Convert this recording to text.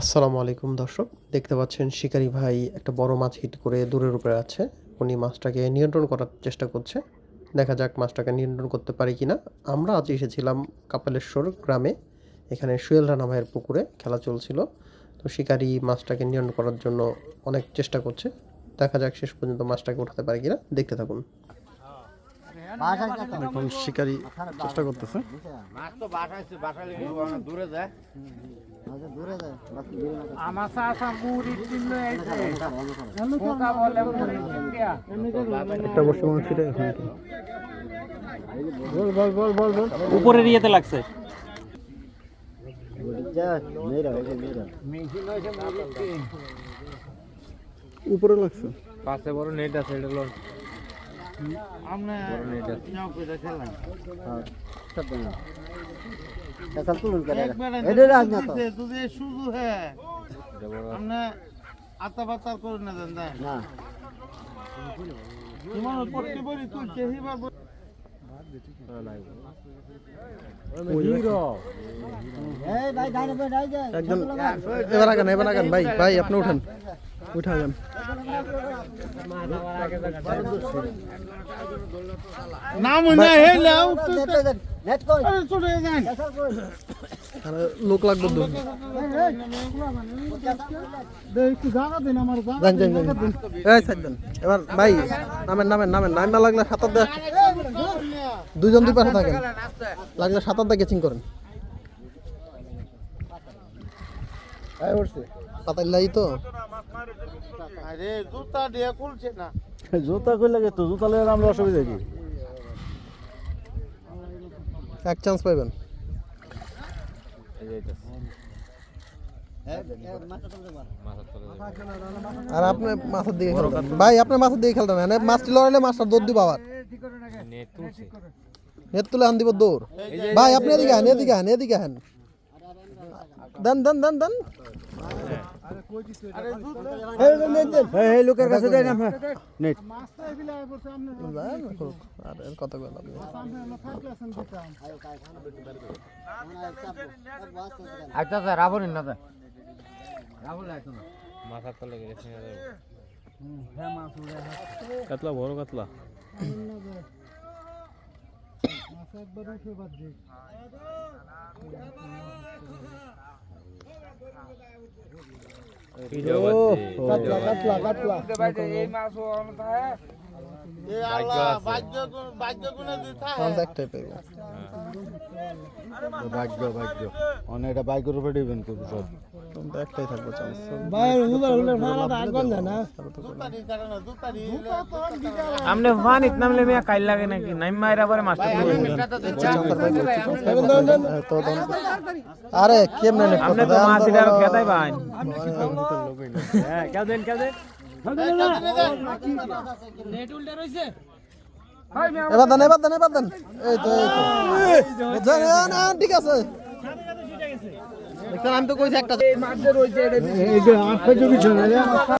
আসসালামু আলাইকুম দর্শক, দেখতে পাচ্ছেন শিকারি ভাই একটা বড় মাছ হিট করে দূরের উপরে আছে। উনি মাছটাকে নিয়ন্ত্রণ করার চেষ্টা করছে। দেখা যাক মাছটাকে নিয়ন্ত্রণ করতে পারি কিনা। আমরা আজ এসেছিলাম কাপালেশ্বর গ্রামে। এখানে সুয়েল রানা ভাইয়ের পুকুরে খেলা চলছিল। তো শিকারি মাছটাকে নিয়ন্ত্রণ করার জন্য অনেক চেষ্টা করছে। দেখা যাক শেষ পর্যন্ত মাছটাকে উঠাতে পারে কিনা। দেখতে থাকুন। এখন শিকারি চেষ্টা করতেছে। দূরে যায়। একটা বসে মনে ছিল উপরের ইয়েতে লাগছে। উপরে লাগছে। পাশে বড় নেট আছে এটা আমরা নেট আছে নাও করে খেলাম তুই শুধু হ্যাঁ এটা বড় আমরা আতা পাতা করে না দেন না তোমার পড়তে বলি তুলছে হিবার একদম এবার আগান এবার আগান ভাই ভাই আপনি উঠেন উঠে আগান নাম না হেলাও আরে চলে যান। আর লোক লাগবে একটু জায়গা দিন আমার এই এবার ভাই নামেন নামেন নামেন। নামা লাগলে সাঁতার দেয় দুজন দুই পাশে থাকেন। লাগলে সাঁতার দিয়ে গেচিং করেন। পাতার লাই তো। আরে জুতা দিয়ে খুলছে না। জুতা কই লাগে তো? জুতা আমরা অসুবিধা কি? এক চান্স পাইবেন। আর আপনি মাছের দিকে খেলতেন ভাই আপনি মাছের দিকে খেলতেন না মাছটি লড়াইলে মাছটা দৌড় দিব আবার। নেট তুলে আন দিব দৌড়। ভাই আপনি এদিকে আন এদিকে আন এদিকে আন দেন দেন দেন দেন। লোকের কাছে দেন এর আচ্ছা স্যার রাবণ না মাথার তলে গেছে না যাবে কাতলা বড় কাতলা কাতলা কাতলা কাতলা এই মাছ এ আল্লাহ ভাগ্য ভাগ্য অনেক এটা বাইকের উপরে ডিপেন্ড করবে সব। একটাই থাকবে চান্স জুতারি কারণে জুতারি আমনে মিয়া কাইল লাগে নাকি? নাইম মাইরা পরে মাছটা আরে কেমনে আমনে তো মাছ এটা খেতাই পাইন এবার দেন এবার দেন এবার দেন। এই তো এই তো। না, ঠিক আছে। আমি তো কইছি একটা